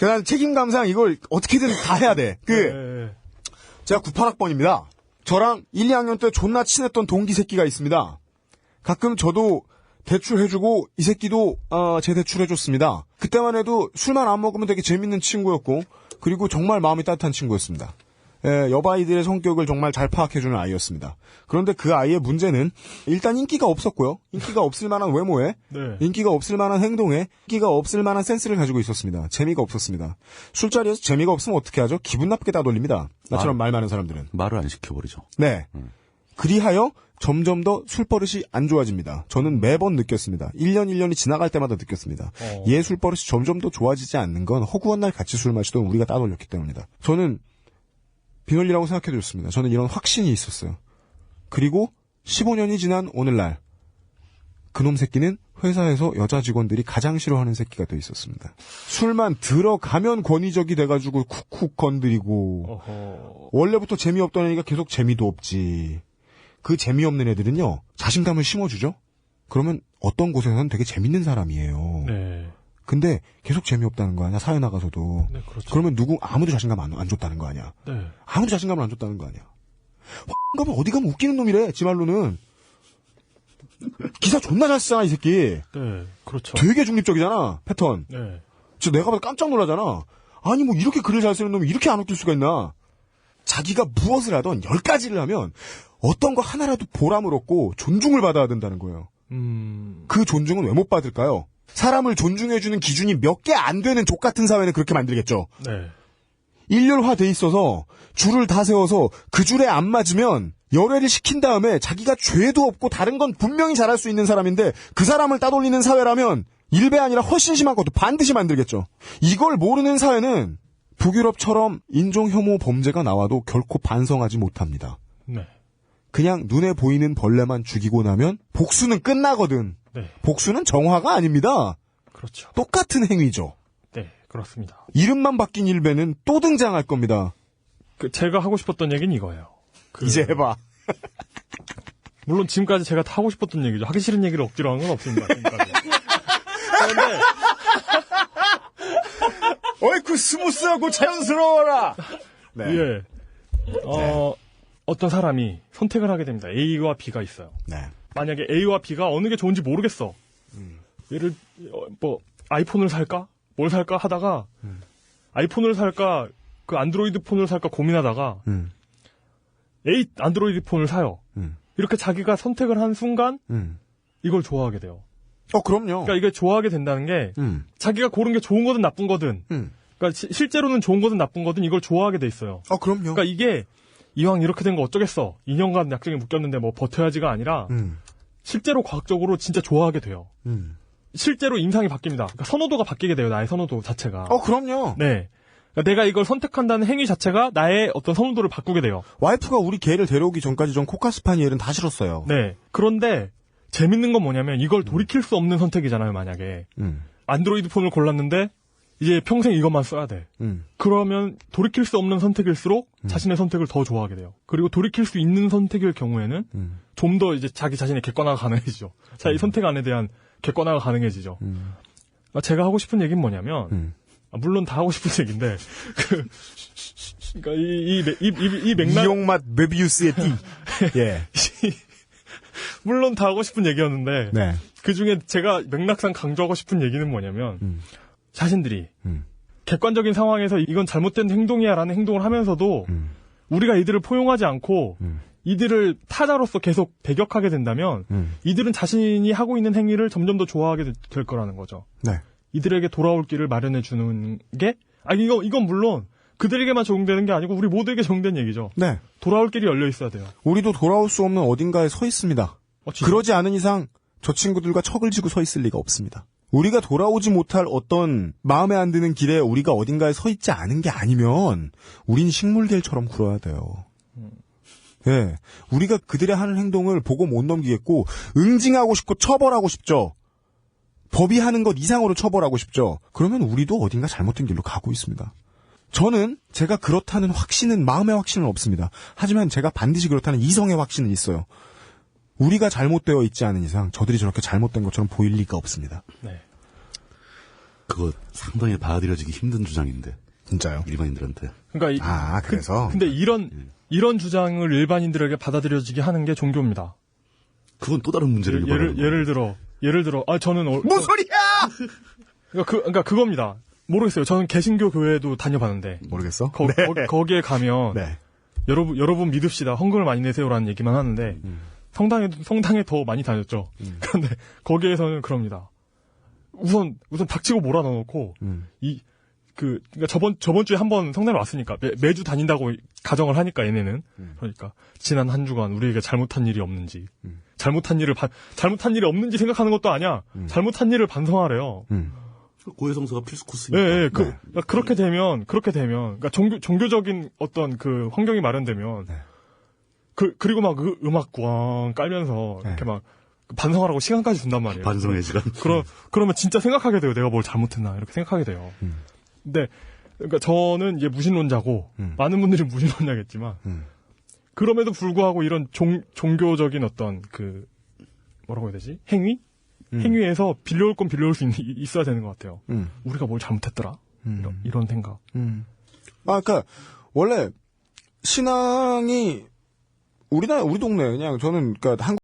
난 책임감상 이걸 어떻게든 다 해야 돼. 그, 네. 제가 98학번입니다. 저랑 1, 2학년 때 존나 친했던 동기 새끼가 있습니다. 가끔 저도 대출해주고 이 새끼도 어, 제 대출해줬습니다. 그때만 해도 술만 안 먹으면 되게 재밌는 친구였고 그리고 정말 마음이 따뜻한 친구였습니다. 예, 여바이들의 성격을 정말 잘 파악해주는 아이였습니다. 그런데 그 아이의 문제는 일단 인기가 없었고요. 인기가 없을 만한 외모에 네. 인기가 없을 만한 행동에 인기가 없을 만한 센스를 가지고 있었습니다. 재미가 없었습니다. 술자리에서 재미가 없으면 어떻게 하죠? 기분 나쁘게 따돌립니다. 나처럼 말 많은 사람들은. 말을 안 시켜버리죠. 네. 그리하여 점점 더 술버릇이 안 좋아집니다. 저는 매번 느꼈습니다. 1년 1년이 지나갈 때마다 느꼈습니다. 어. 얘 술버릇이 점점 더 좋아지지 않는 건 허구한 날 같이 술 마시던 우리가 따돌렸기 때문입니다. 저는 비논리라고 생각해도 좋습니다. 저는 이런 확신이 있었어요. 그리고 15년이 지난 오늘날 그놈 새끼는 회사에서 여자 직원들이 가장 싫어하는 새끼가 돼 있었습니다. 술만 들어가면 권위적이 돼가지고 쿡쿡 건드리고 어허. 원래부터 재미없던 애니까 계속 재미도 없지. 그 재미없는 애들은요, 자신감을 심어주죠? 그러면 어떤 곳에서는 되게 재밌는 사람이에요. 네. 근데 계속 재미없다는 거 아니야, 사회 나가서도. 네, 그렇죠. 그러면 누구, 아무도 자신감 안, 안 줬다는 거 아니야. 네. 아무도 자신감을 안 줬다는 거 아니야. 가면 어디 가면 웃기는 놈이래, 지 말로는. 기사 존나 잘 쓰잖아, 이 새끼. 네. 그렇죠. 되게 중립적이잖아, 패턴. 네. 진짜 내가 봐도 깜짝 놀라잖아. 아니 뭐 이렇게 글을 잘 쓰는 놈이 이렇게 안 웃길 수가 있나. 자기가 무엇을 하던 열 가지를 하면 어떤 거 하나라도 보람을 얻고 존중을 받아야 된다는 거예요. 음. 그 존중은 왜 못 받을까요? 사람을 존중해주는 기준이 몇 개 안 되는 족 같은 사회는 그렇게 만들겠죠. 네. 일렬화돼 있어서 줄을 다 세워서 그 줄에 안 맞으면 열애를 시킨 다음에 자기가 죄도 없고 다른 건 분명히 잘할 수 있는 사람인데 그 사람을 따돌리는 사회라면 일배 아니라 훨씬 심한 것도 반드시 만들겠죠. 이걸 모르는 사회는 북유럽처럼 인종 혐오 범죄가 나와도 결코 반성하지 못합니다. 네. 그냥 눈에 보이는 벌레만 죽이고 나면 복수는 끝나거든. 네. 복수는 정화가 아닙니다. 그렇죠. 똑같은 행위죠. 네. 그렇습니다. 이름만 바뀐 일배는 또 등장할 겁니다. 그 제가 하고 싶었던 얘기는 이거예요. 그 이제 해봐. 물론 지금까지 제가 다 하고 싶었던 얘기죠. 하기 싫은 얘기를 억지로 한 건 없습니다. 지금까지. 그런데 어이쿠 스무스하고 자연스러워라. 네. 예. 어, 어떤 사람이 선택을 하게 됩니다. A와 B가 있어요. 네. 만약에 A와 B가 어느 게 좋은지 모르겠어. 얘를 어, 뭐 아이폰을 살까? 뭘 살까 하다가 아이폰을 살까? 그 안드로이드 폰을 살까 고민하다가 음. A 안드로이드 폰을 사요. 음. 이렇게 자기가 선택을 한 순간 음. 이걸 좋아하게 돼요. 어 그럼요. 그러니까 이게 좋아하게 된다는 게 음. 자기가 고른 게 좋은 거든 나쁜 거든 음. 그러니까 시- 실제로는 좋은 거든 나쁜 거든 이걸 좋아하게 돼 있어요. 어 그럼요. 그러니까 이게 이왕 이렇게 된 거 어쩌겠어. 2년간 약정에 묶였는데 뭐 버텨야지가 아니라 음. 실제로 과학적으로 진짜 좋아하게 돼요. 음. 실제로 인상이 바뀝니다. 그러니까 선호도가 바뀌게 돼요. 나의 선호도 자체가. 어 그럼요. 네. 그러니까 내가 이걸 선택한다는 행위 자체가 나의 어떤 선호도를 바꾸게 돼요. 와이프가 우리 개를 데려오기 전까지 전 코카스파니엘은 다 싫었어요. 네. 그런데 재밌는 건 뭐냐면 이걸 돌이킬 수 없는 선택이잖아요. 만약에 음. 안드로이드 폰을 골랐는데 이제 평생 이것만 써야 돼. 음. 그러면 돌이킬 수 없는 선택일수록 자신의 선택을 더 좋아하게 돼요. 그리고 돌이킬 수 있는 선택일 경우에는 음. 좀 더 이제 자기 자신의 객관화가 가능해지죠. 자기 선택 안에 대한 객관화가 가능해지죠. 음. 아, 제가 하고 싶은 얘기는 뭐냐면 음. 아, 물론 다 하고 싶은 얘기인데 그 그러니까 이, 이, 매- 이, 이, 이 맥락 이용맛 메비우스의 띠. 예. 물론 다 하고 싶은 얘기였는데 네. 그 중에 제가 맥락상 강조하고 싶은 얘기는 뭐냐면 음. 자신들이 음. 객관적인 상황에서 이건 잘못된 행동이야 라는 행동을 하면서도 음. 우리가 이들을 포용하지 않고 음. 이들을 타자로서 계속 배격하게 된다면 음. 이들은 자신이 하고 있는 행위를 점점 더 좋아하게 되- 될 거라는 거죠. 네. 이들에게 돌아올 길을 마련해 주는 게, 아, 이거, 이건 물론 그들에게만 적용되는 게 아니고 우리 모두에게 적용된 얘기죠. 네. 돌아올 길이 열려 있어야 돼요. 우리도 돌아올 수 없는 어딘가에 서 있습니다. 어? 그러지 않은 이상 저 친구들과 척을 지고 서 있을 리가 없습니다. 우리가 돌아오지 못할 어떤 마음에 안 드는 길에 우리가 어딘가에 서 있지 않은 게 아니면 우린 식물계일처럼 굴어야 돼요. 예. 우리가 그들의 하는 행동을 보고 못 넘기겠고 응징하고 싶고 처벌하고 싶죠. 법이 하는 것 이상으로 처벌하고 싶죠. 그러면 우리도 어딘가 잘못된 길로 가고 있습니다. 저는 제가 그렇다는 확신은 마음의 확신은 없습니다. 하지만 제가 반드시 그렇다는 이성의 확신은 있어요. 우리가 잘못되어 있지 않은 이상 저들이 저렇게 잘못된 것처럼 보일 리가 없습니다. 네. 그거 상당히 받아들여지기 힘든 주장인데 진짜요? 일반인들한테. 그러니까 이- 아, 그래서? 근데 이런 이런 주장을 일반인들에게 받아들여지게 하는 게 종교입니다. 그건 또 다른 문제를 예를 유발하는 예를 들어 예를 들어 아 저는 어, 뭔 소리야! 그러니까, 그, 그러니까 그겁니다. 모르겠어요. 저는 개신교 교회도 다녀봤는데 모르겠어? 거, 기에 가면 네. 여러분 여러분 믿읍시다 헌금을 많이 내세요라는 얘기만 하는데 음. 성당에 성당에 더 많이 다녔죠. 그런데 거기에서는 그럽니다. 우선 우선 닥치고 몰아넣어놓고 음. 이 그 그러니까 저번 저번 주에 한 번 성당에 왔으니까 매, 주 다닌다고 가정을 하니까 얘네는 음. 그러니까 지난 한 주간 우리에게 잘못한 일이 없는지 잘못한 일을 반- 잘못한 일이 없는지 생각하는 것도 아니야 잘못한 일을 반성하래요. 음. 고해성사가 필수 예, 코스니까. 예, 그, 네. 그러니까 그렇게 되면, 그렇게 되면, 그러니까 종교, 종교적인 어떤 그 환경이 마련되면, 네. 그, 그리고 막 그 음악 꽝 깔면서, 네. 이렇게 막, 반성하라고 시간까지 준단 말이에요. 반성의 시간. 그러, 그러면 진짜 생각하게 돼요. 내가 뭘 잘못했나. 이렇게 생각하게 돼요. 음. 근데, 그러니까 저는 이제 무신론자고, 음. 많은 분들이 무신론자겠지만, 음. 그럼에도 불구하고 이런 종, 종교적인 어떤 그, 뭐라고 해야 되지? 행위? 음. 행위에서 빌려올 건 빌려올 수 있, 있어야 되는 것 같아요. 음. 우리가 뭘 잘못했더라? 음. 이런, 이런 생각. 음. 아, 그니까, 원래, 신앙이, 우리나라, 우리 동네, 그냥, 저는, 그니까, 한국